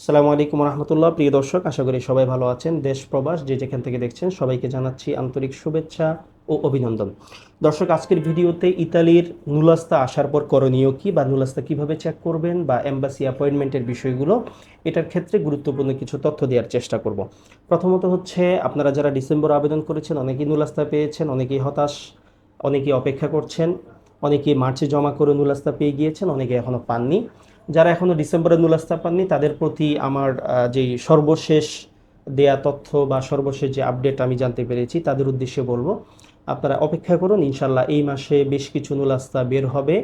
আসসালামু আলাইকুম রহমতুল্লাহ। প্রিয় দর্শক, আশা করি সবাই ভালো আছেন। দেশ প্রবাস যে যেখান থেকে দেখছেন, সবাইকে জানাচ্ছি আন্তরিক শুভেচ্ছা ও অভিনন্দন। দর্শক, আজকের ভিডিওতে ইতালির নুলাস্তা আসার পর করণীয় কী বা নুলাস্তা কীভাবে চেক করবেন বা এম্বাসি অ্যাপয়েন্টমেন্টের বিষয়গুলো, এটার ক্ষেত্রে গুরুত্বপূর্ণ কিছু তথ্য দেওয়ার চেষ্টা করব। প্রথমত হচ্ছে, আপনারা যারা ডিসেম্বর আবেদন করেছেন, অনেকেই নুলাস্তা পেয়েছেন, অনেকেই হতাশ, অনেকেই অপেক্ষা করছেন। অনেকেই মার্চে জমা করে নুলাস্তা পেয়ে গিয়েছেন, অনেকে এখনও পাননি। যারা এখনও ডিসেম্বরে নুলাস্তা পাননি, তাদের প্রতি আমার যে সর্বশেষ দেয়া তথ্য বা সর্বশেষ যে আপডেট আমি জানতে পেরেছি, তাদের উদ্দেশ্যে বলব, আপনারা অপেক্ষা করুন, ইনশাল্লাহ এই মাসে বেশ কিছু নুলাস্তা বের হবে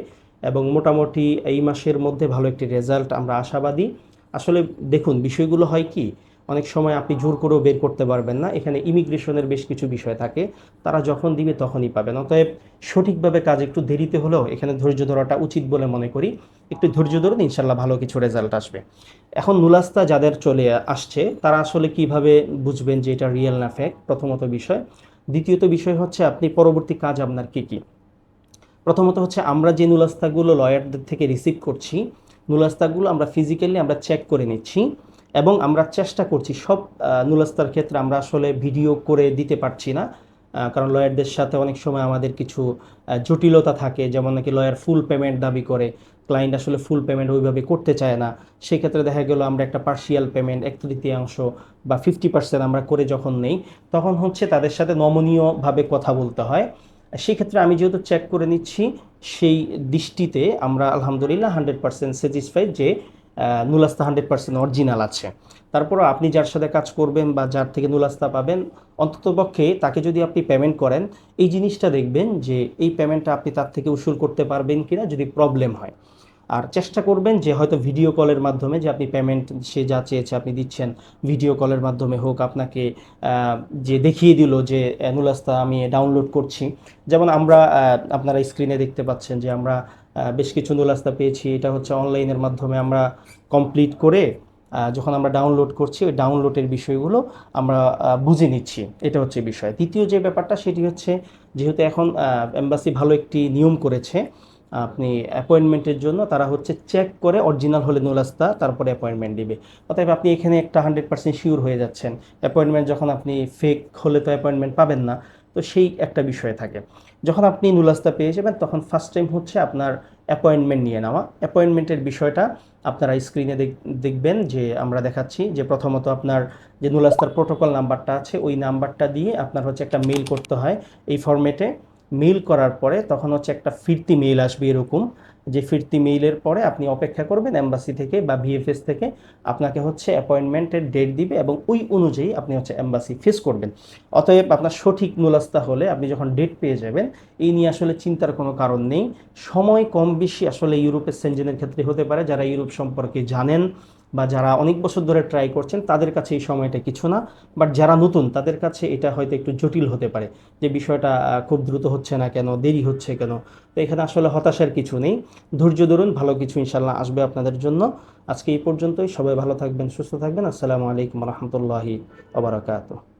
এবং মোটামুটি এই মাসের মধ্যে ভালো একটি রেজাল্ট আমরা আশাবাদী। আসলে দেখুন, বিষয়গুলো হয় কি অনেক সময় আপনি জোর করেও বের করতে পারবেন না। এখানে ইমিগ্রেশনের বেশ কিছু বিষয় থাকে। তারা যখন দিবে তখনই পাবেন। অতএব সঠিকভাবে কাজ একটু দেরিতে হলেও এখানে ধৈর্য ধরাটা উচিত বলে মনে করি। একটু ধৈর্য ধরুন ইনশাল্লাহ ভালো কিছু রেজাল্ট আসবে। এখন নুলাস্তা যাদের চলে আসছে, তারা আসলে কীভাবে বুঝবেন যে এটা রিয়েল না ফেক প্রথমত বিষয়। দ্বিতীয়ত বিষয় হচ্ছে, আপনি পরবর্তী কাজ আপনার কী কী? প্রথমত হচ্ছে, আমরা যে নুলাস্তাগুলো লয়ারদের থেকে রিসিভ করছি নুলাস্তাগুলো আমরা ফিজিক্যালি আমরা চেক করে নিচ্ছি। এবং আমরা চেষ্টা করছি, সব নুলাস্তার ক্ষেত্রে আমরা আসলে ভিডিও করে দিতে পারছি না কারণ লয়ারদের সাথে অনেক সময় আমাদের কিছু জটিলতা থাকে, যেমন নাকি লয়ার ফুল পেমেন্ট দাবি করে ক্লায়েন্ট আসলে ফুল পেমেন্ট ওইভাবে করতে চায় না। সেক্ষেত্রে দেখা গেল আমরা একটা পার্শিয়াল পেমেন্ট এক তৃতীয়াংশ বা ফিফটি পার্সেন্ট আমরা করে যখন নেই, তখন হচ্ছে তাদের সাথে নমনীয়ভাবে কথা বলতে হয়। সেক্ষেত্রে আমি যেহেতু চেক করে নিচ্ছি, সেই দৃষ্টিতে আমরা আলহামদুলিল্লাহ হান্ড্রেড পার্সেন্ট স্যাটিসফাইড যে নুলাস্তা হান্ড্রেড পার্সেন্ট অরিজিনাল আছে। তারপর আপনি যার সাথে কাজ করবেন বা যার থেকে নুলাস্তা পাবেন অন্ততপক্ষে তাকে যদি আপনি পেমেন্ট করেন, এই জিনিসটা দেখবেন যে এই পেমেন্টটা আপনি তার থেকে উসুল করতে পারবেন কিনা যদি প্রবলেম হয়। আর চেষ্টা করবেন যে হয়তো ভিডিও কলের মাধ্যমে যে আপনি পেমেন্ট সে যা চেয়েছে আপনি দিচ্ছেন ভিডিও কলের মাধ্যমে হোক আপনাকে যে দেখিয়ে দিল যে নুলাস্তা আমি ডাউনলোড করছি। যেমন আমরা আপনারা স্ক্রিনে দেখতে পাচ্ছেন যে আমরা বেশ কিছু নুলাস্তা পেয়েছি। এটা হচ্ছে অনলাইনের মাধ্যমে আমরা কমপ্লিট করে যখন আমরা ডাউনলোড করছি, ওই ডাউনলোডের বিষয়গুলো আমরা বুঝে নিচ্ছি। এটা হচ্ছে বিষয়। দ্বিতীয় যে ব্যাপারটা, সেটি হচ্ছে যেহেতু এখন এম্বাসি ভালো একটি নিয়ম করেছে আপনি অ্যাপয়েন্টমেন্টের জন্য তারা হচ্ছে চেক করে অরিজিনাল হলে নুলাস্তা, তারপরে অ্যাপয়েন্টমেন্ট দিবে। অতএব আপনি এখানে একটা হান্ড্রেড পার্সেন্ট শিওর হয়ে যাচ্ছেন। অ্যাপয়েন্টমেন্ট যখন আপনি ফেক হলে তো অ্যাপয়েন্টমেন্ট পাবেন না। তো সেই একটা বিষয় থাকে। যখন আপনি নুলাস্তা পেয়ে যাবেন, তখন ফার্স্ট টাইম হচ্ছে আপনার অ্যাপয়েন্টমেন্ট নিয়ে নেওয়া। অ্যাপয়েন্টমেন্টের বিষয়টা আপনারা স্ক্রিনে দেখবেন যে আমরা দেখাচ্ছি যে প্রথমত আপনার যে নুলাস্তার প্রোটোকল নাম্বারটা আছে, ওই নাম্বারটা দিয়ে আপনার হচ্ছে একটা মেইল করতে হয় এই ফরম্যাটে মেইল করার পরে তখন হচ্ছে একটা ফিরতি মেইল আসবে এরকম। যে ফিরতি মেইলের পরে আপনি অপেক্ষা করবেন এম্বাসি থেকে বা ভিএফএস থেকে, আপনাকে হচ্ছে অ্যাপয়েন্টমেন্টের ডেট দিবে এবং ওই অনুযায়ী আপনি হচ্ছে এম্বাসি ফেস করবেন। অতএব আপনার সঠিক নুলাস্তা হলে আপনি যখন ডেট পেয়ে যাবেন, এই নিয়ে আসলে চিন্তার কোনো কারণ নেই। সময় কম বেশি আসলে ইউরোপের সেনজেনের ক্ষেত্রে হতে পারে। যারা ইউরোপ সম্পর্কে জানেন বা যারা অনেক বছর ধরে ট্রাই করছেন, তাদের কাছে এই সময়টা কিছু না। বাট যারা নতুন, তাদের কাছে এটা হয়তো একটু জটিল হতে পারে। যে বিষয়টা খুব দ্রুত হচ্ছে না কেন, দেরি হচ্ছে কেন? তো এখানে আসলে হতাশার কিছু নেই। ধৈর্য ধরুন, ভালো কিছু ইনশাল্লাহ আসবে আপনাদের জন্য। আজকে এই পর্যন্তই। সবাই ভালো থাকবেন, সুস্থ থাকবেন। আসসালামু আলাইকুম রহমতুল্লাহি আবরাকাত